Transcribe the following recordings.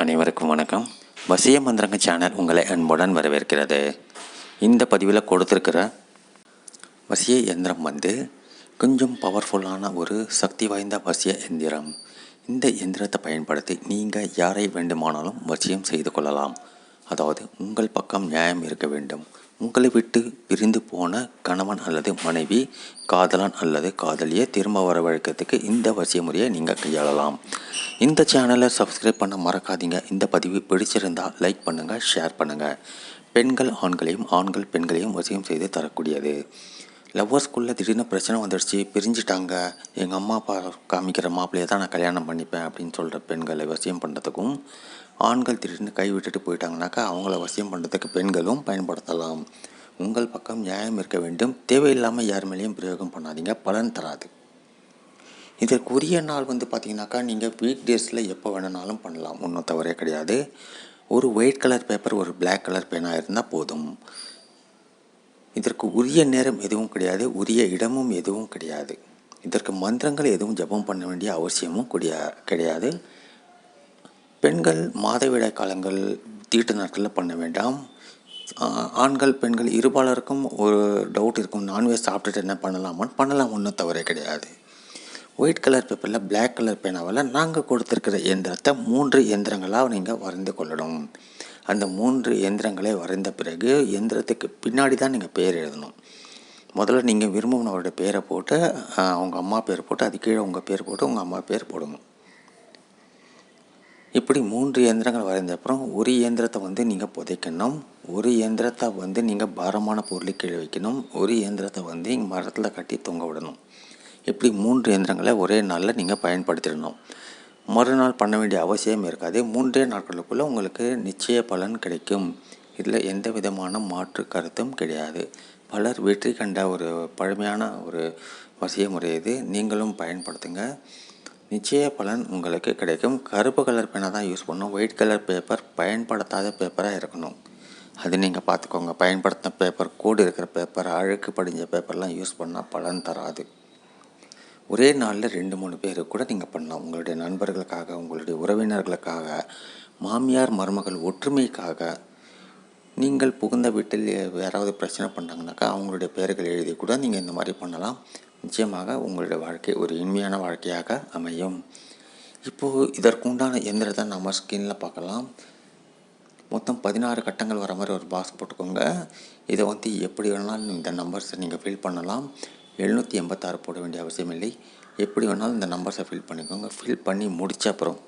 அனைவருக்கும் வணக்கம். வசிய மந்திரங்க சேனல் உங்களை அன்புடன் வரவேற்கிறது. இந்த பதிவில் கொடுத்துருக்கிற வசிய எந்திரம் வந்து கொஞ்சம் பவர்ஃபுல்லான ஒரு சக்தி வாய்ந்த வசிய எந்திரம். இந்த எந்திரத்தை பயன்படுத்தி நீங்கள் யாரை வேண்டுமானாலும் வசியம் செய்து கொள்ளலாம். அதாவது உங்கள் பக்கம் நியாயம் இருக்க வேண்டும். உங்களை விட்டு பிரிந்து போன கணவன் அல்லது மனைவி காதலன் அல்லது காதலியை திரும்ப வரவழைக்கிறதுக்கு இந்த வசிய முறையை நீங்கள் கையாளலாம். இந்த சேனலை சப்ஸ்கிரைப் பண்ண மறக்காதீங்க. இந்த பதிவு பிடிச்சிருந்தால் லைக் பண்ணுங்கள் ஷேர் பண்ணுங்கள் பெண்கள் ஆண்களையும் ஆண்கள் பெண்களையும் வசியம் செய்து தரக்கூடியது. லவ்வர்ஸ்குள்ளே திடீர்னு பிரச்சனை வந்துடுச்சு பிரிஞ்சுட்டாங்க. எங்கள் அம்மா அப்பா காமிக்கிற மாப்பிள்ளையை தான் நான் கல்யாணம் பண்ணிப்பேன் அப்படின்னு சொல்கிற பெண்களை வசியம் பண்ணுறதுக்கும் ஆண்கள் திடீர்னு கை விட்டுட்டு போயிட்டாங்கனாக்கா அவங்கள வசியம் பண்ணுறதுக்கு பெண்களும் பயன்படுத்தலாம். உங்கள் பக்கம் நியாயம் இருக்க வேண்டும். தேவையில்லாமல் யார் மேலேயும் பிரயோகம் பண்ணாதீங்க. பலன் தராது. இதற்குரிய நாள் வந்து பார்த்தீங்கனாக்கா நீங்கள் வீக் டேஸில் எப்போ வேணுனாலும் பண்ணலாம். ஒன்றும் தவறே கிடையாது. ஒரு ஒயிட் கலர் பேப்பர் ஒரு பிளாக் கலர் பேனாக இருந்தால் போதும். இதற்கு உரிய நேரம் எதுவும் கிடையாது உரிய இடமும் எதுவும் கிடையாது. இதற்கு மந்திரங்கள் எதுவும் ஜெபம் பண்ண வேண்டிய அவசியமும் கிடையா கிடையாது. பெண்கள் மாதவிடாய் காலங்கள் தீட்டு நாட்களில் பண்ண வேண்டாம். ஆண்கள் பெண்கள் இருபாலருக்கும் ஒரு டவுட் இருக்கும். நான்வெஜ் சாப்பிட்டுட்டு என்ன பண்ணலாமான்னு? பண்ணலாம் ஒன்றும் தவறே கிடையாது. ஒயிட் கலர் பேப்பரில் பிளாக் கலர் பேனாவில் நாங்கள் கொடுத்துருக்கிற இயந்திரத்தை மூன்று இயந்திரங்களாக நீங்கள் வரைந்து கொள்ளணும். அந்த மூன்று இயந்திரங்களை வரைந்த பிறகு இயந்திரத்துக்கு பின்னாடி தான் நீங்கள் பேர் எழுதணும். முதல்ல நீங்கள் விரும்பினவரோட பேரை போட்டு அவங்க அம்மா பேர் போட்டு அது கீழே உங்கள் பேர் போட்டு உங்கள் அம்மா பேர் போடணும். இப்படி மூன்று இயந்திரங்கள் வரைந்த அப்புறம் ஒரு இயந்திரத்தை வந்து நீங்கள் புதைக்கணும் ஒரு இயந்திரத்தை வந்து நீங்கள் பாரமான பொருளை கீழே வைக்கணும் ஒரு இயந்திரத்தை வந்து இங்கே மரத்தில் கட்டி தொங்க விடணும். இப்படி மூன்று இயந்திரங்களை ஒரே நாளில் நீங்கள் பயன்படுத்திடணும். மறுநாள் பண்ண வேண்டிய அவசியம் இருக்காது. மூன்றே நாட்களுக்குள்ளே உங்களுக்கு நிச்சய பலன் கிடைக்கும். இதில் எந்த விதமான மாற்று கருத்தும் கிடையாது. பலர் வெற்றி கண்ட ஒரு பழமையான ஒரு வசிய முறை இது. நீங்களும் பயன்படுத்துங்க. நிச்சய பலன் உங்களுக்கு கிடைக்கும். கருப்பு கலர் பேனை தான் யூஸ் பண்ணணும் ஒயிட் கலர் பேப்பர் பயன்படுத்தாத பேப்பராக இருக்கணும். அது நீங்கள் பார்த்துக்கோங்க பயன்படுத்தின பேப்பர் கூடு இருக்கிற பேப்பர் அழுக்கு படிஞ்ச பேப்பர்லாம் யூஸ் பண்ணால் பலன் தராது. ஒரே நாளில் ரெண்டு மூணு பேர் கூட நீங்கள் பண்ணலாம். உங்களுடைய நண்பர்களுக்காக உங்களுடைய உறவினர்களுக்காக மாமியார் மருமகள் ஒற்றுமைக்காக நீங்கள் புகுந்த வீட்டில் யாராவது பிரச்சனை பண்ணாங்கனாக்கா அவங்களுடைய பெயர்கள் எழுதி கூட நீங்கள் இந்த மாதிரி பண்ணலாம். நிச்சயமாக உங்களுடைய வாழ்க்கை ஒரு இனிமையான வாழ்க்கையாக அமையும். இப்போது இதற்குண்டான எந்திரத்தை நம்ம ஸ்கின்னில் பார்க்கலாம். மொத்தம் பதினாறு கட்டங்கள் வர மாதிரி ஒரு பாக்ஸ் போட்டுக்கோங்க. இதை வந்து எப்படி வேணாலும் இந்த நம்பர்ஸை நீங்கள் ஃபில் பண்ணலாம். எழுநூற்றி எண்பத்தாறு போட வேண்டிய அவசியம் இல்லை. எப்படி வேணாலும் இந்த நம்பர்ஸை ஃபில் பண்ணிக்கோங்க. ஃபில் பண்ணி முடித்த அப்புறம்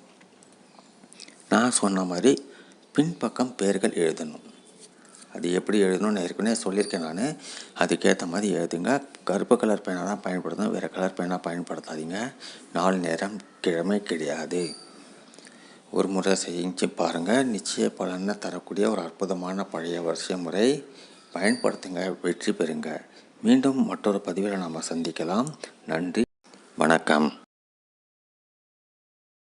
நான் சொன்ன மாதிரி பின்பக்கம் பெயர்கள் எழுதணும். அது எப்படி எழுதணும்னு ஏற்கனவே சொல்லியிருக்கேன் நான். அதுக்கேற்ற மாதிரி எழுதுங்க. கருப்பு கலர் பேனாக தான் பயன்படுத்தணும். வேறு கலர் பேனா பயன்படுத்தாதீங்க. நாலு நேரம் கிழமை கிடையாது. ஒரு முறை செஞ்சு பாருங்கள் நிச்சய பலனை தரக்கூடிய ஒரு அற்புதமான பழைய வருஷ முறை பயன்படுத்துங்க வெற்றி பெறுங்க. மீண்டும் மற்றொரு பதிவில் நாம் சந்திக்கலாம். நன்றி வணக்கம்.